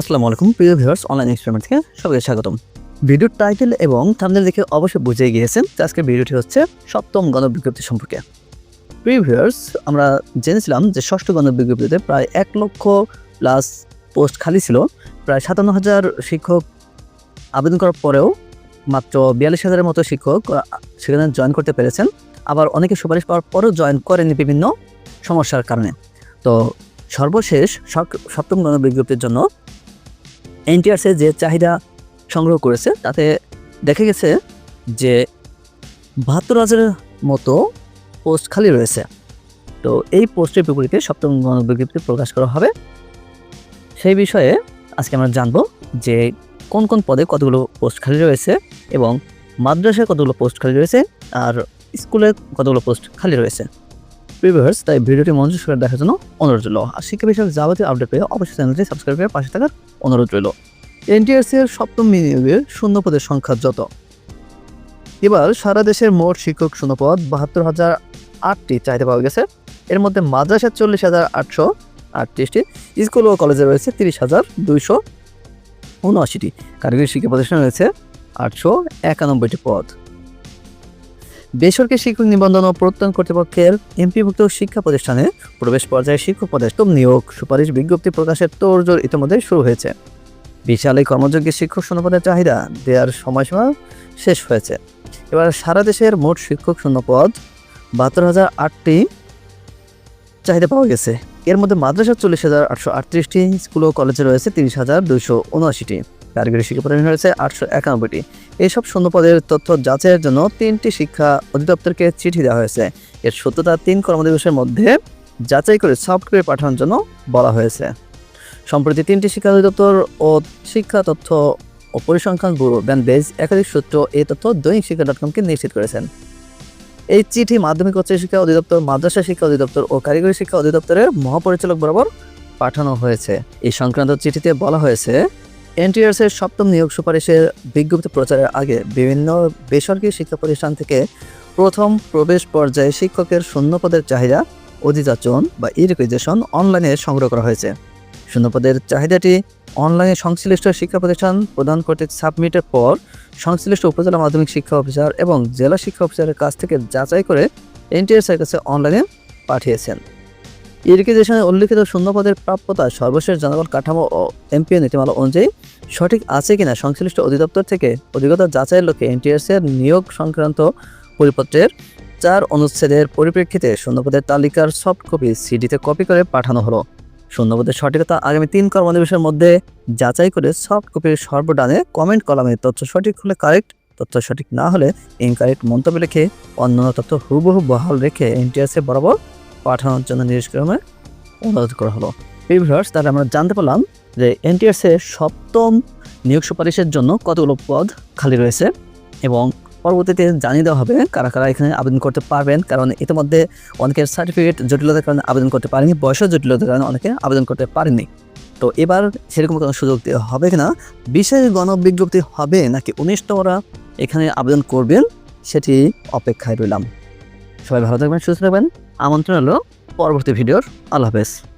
আসসালামু আলাইকুম, প্রিয় ভিউয়ার্স অনলাইন এক্সপেরিমেন্ট থেকে সবাইকে স্বাগতম। ভিডিওর টাইটেল এবং থাম্বনেল দেখে অবশ্যই বুঝে গিয়েছেন যে আজকের ভিডিওটি হচ্ছে সপ্তম গণবিজ্ঞপ্তি সম্পর্কে। প্রিয় ভিউয়ার্স আমরা জেনেছিলাম যে ষষ্ঠ গণবিজ্ঞপ্তিতে প্রায় এক লক্ষ প্লাস পোস্ট খালি ছিল, প্রায় সাতান্ন হাজার শিক্ষক আবেদন করার পরেও মাত্র বিয়াল্লিশ হাজারের মতো শিক্ষক সেখানে জয়েন করতে পেরেছেন। আবার অনেকে সুপারিশ পাওয়ার পরেও জয়েন করেনি বিভিন্ন সমস্যার কারণে। তো সর্বশেষ সপ্তম গণবিজ্ঞপ্তির জন্য এনটিআরসি যে চাহিদা সংগ্রহ করেছে, তাতে দেখা গেছে যে বাহাত্তর হাজারের মতো পোস্ট খালি রয়েছে। তো এই পোস্টের বিপরীতে সপ্তম গণবিজ্ঞপ্তি প্রকাশ করা হবে। সেই বিষয়ে আজকে আমরা জানব যে কোন কোন পদে কতগুলো পোস্ট খালি রয়েছে এবং মাদ্রাসায় কতগুলো পোস্ট খালি রয়েছে আর স্কুলে কতগুলো পোস্ট খালি রয়েছে। প্রিভিয়ার্স তাই ভিডিওটি মনোযোগ করে দেখার জন্য অনুরোধ রইল। আর শিক্ষা বিষয়ক যাবতীয় আপডেট পেয়ে অবশ্যই চ্যানেলটি সাবস্ক্রাইব করে পাশে থাকার অনুরোধ রইল। এনটিআরসি এর সপ্তম বিনিয়োগের শূন্য পদের সংখ্যা যত। এবার সারা দেশের মোট শিক্ষক শূন্যপদ বাহাত্তর হাজার আটটি চাহিদা পাওয়া গেছে। এর মধ্যে মাদ্রাসার চল্লিশ হাজার আটশো আটত্রিশটি, স্কুল ও কলেজে রয়েছে তিরিশ হাজার দুইশো উনআশিটি। কারিগরি শিক্ষা প্রতিষ্ঠানে রয়েছে আটশো একানব্বইটি পদ। বেসরকারি শিক্ষক নিবন্ধন ও প্রত্যয়ন কর্তৃপক্ষের এমপিভুক্ত শিক্ষা প্রতিষ্ঠানে প্রবেশ পর্যায়ে শিক্ষক পদে নিয়োগ সুপারিশ বিজ্ঞপ্তি প্রকাশের তোড়জোড় ইতিমধ্যে শুরু হয়েছে। বিশাল এই কর্মযোগ্য শিক্ষক শূন্যপদের চাহিদা দেওয়ার সময়সীমা শেষ হয়েছে। এবার সারা দেশের মোট শিক্ষক শূন্যপদ বাহাত্তর হাজার আটটি চাহিদা পাওয়া গেছে। এর মধ্যে মাদ্রাসা চল্লিশ হাজার আটশো আটত্রিশটি, স্কুল ও কলেজে রয়েছে তিরিশ হাজার দুইশো উনআশিটি। কারিগরি শিক্ষা প্রতিষ্ঠানে রয়েছে আটশো একানব্বইটি। এইসব শূন্যপদের তথ্য যাচাইয়ের জন্য তিনটি শিক্ষা অধিদপ্তরকে চিঠি দেওয়া হয়েছে। এর সত্যতা তিন কর্মদিবসের মধ্যে যাচাই করে সফটওয়্যার পাঠানোর জন্য বলা হয়েছে। সম্প্রতি তিনটি শিক্ষা অধিদপ্তর ও শিক্ষা তথ্য ও পরিসংখ্যান ব্যুরো ব্যানবেজ একাধিক সূত্র এই তথ্য দৈনিক শিক্ষা ডট কমকে নিশ্চিত করেছেন। এই চিঠি মাধ্যমিক উচ্চ শিক্ষা অধিদপ্তর, মাদ্রাসা শিক্ষা অধিদপ্তর ও কারিগরি শিক্ষা অধিদপ্তরের মহাপরিচালক বরাবর পাঠানো হয়েছে। এই সংক্রান্ত চিঠিতে বলা হয়েছে এনটিআরস এর সপ্তম নিয়োগ সুপারিশের বিজ্ঞপ্তি প্রচারের আগে বিভিন্ন বেসরকারি শিক্ষা প্রতিষ্ঠান থেকে প্রথম প্রবেশ পর্যায়ে শিক্ষকের শূন্যপদের চাহিদা অধিযাচন বা ইরিকুইজেশন অনলাইনে সংগ্রহ করা হয়েছে। শূন্যপদের চাহিদাটি অনলাইনে সংশ্লিষ্ট শিক্ষা প্রতিষ্ঠান প্রদান কর্তৃক সাবমিটের পর সংশ্লিষ্ট উপজেলা মাধ্যমিক শিক্ষা অফিসার এবং জেলা শিক্ষা অফিসারের কাছ থেকে যাচাই করে এনটিএস এর কাছে অনলাইনে পাঠিয়েছেন। ইরিগেশনে উল্লিখিত শূন্যপদের প্রাপ্যতা, সর্বশেষ জনগণ কাঠামো ও এমপিও নীতিমালা অনুযায়ী সঠিক আছে কিনা সংশ্লিষ্ট অধিদপ্তর থেকে অধিকতা যাচাইয়ের লক্ষ্যে এনটিএস এর নিয়োগ সংক্রান্ত পরিপত্রের চার অনুচ্ছেদের পরিপ্রেক্ষিতে শূন্যপদের তালিকার সফট কপি সিডিতে কপি করে পাঠানো হলো। শূন্যপদের সঠিকতা আগামী তিন কর্মদিবসের মধ্যে যাচাই করে সফট কপির সর্বডানে কমেন্ট কলামে তথ্য সঠিক হলে কারেক্ট তথ্য সঠিক না হলে ইনকারেক্ট মন্তব্য লিখে অন্যান্য তথ্য হুবহু বহাল রেখে এনটিএসে বরাবর পাঠানোর জন্য নির্দেশক্রমে অনুরোধ করা হলো। এই ভিউয়ার্স তাহলে আমরা জানতে পারলাম যে এনটিএসে সপ্তম নিয়োগ সুপারিশের জন্য কতগুলো পদ খালি রয়েছে এবং পরবর্তীতে জানিয়ে দেওয়া হবে কারা কারা এখানে আবেদন করতে পারবেন, কারণ ইতিমধ্যে অনেকের সার্টিফিকেট জটিলতার কারণে আবেদন করতে পারেনি, বয়সের জটিলতার কারণে অনেকে আবেদন করতে পারেনি তো এবার সেরকম কোনো সুযোগ দেওয়া হবে কিনা, বিশেষ গণবিজ্ঞপ্তি হবে নাকি উনিশতমরা এখানে আবেদন করবেন, সেটি অপেক্ষায় রইলাম। সবাই ভালো থাকবেন সুস্থ থাকবেন। আমন্ত্রণ হলো পরবর্তী ভিডিওর। আল্লাহ হাফেজ।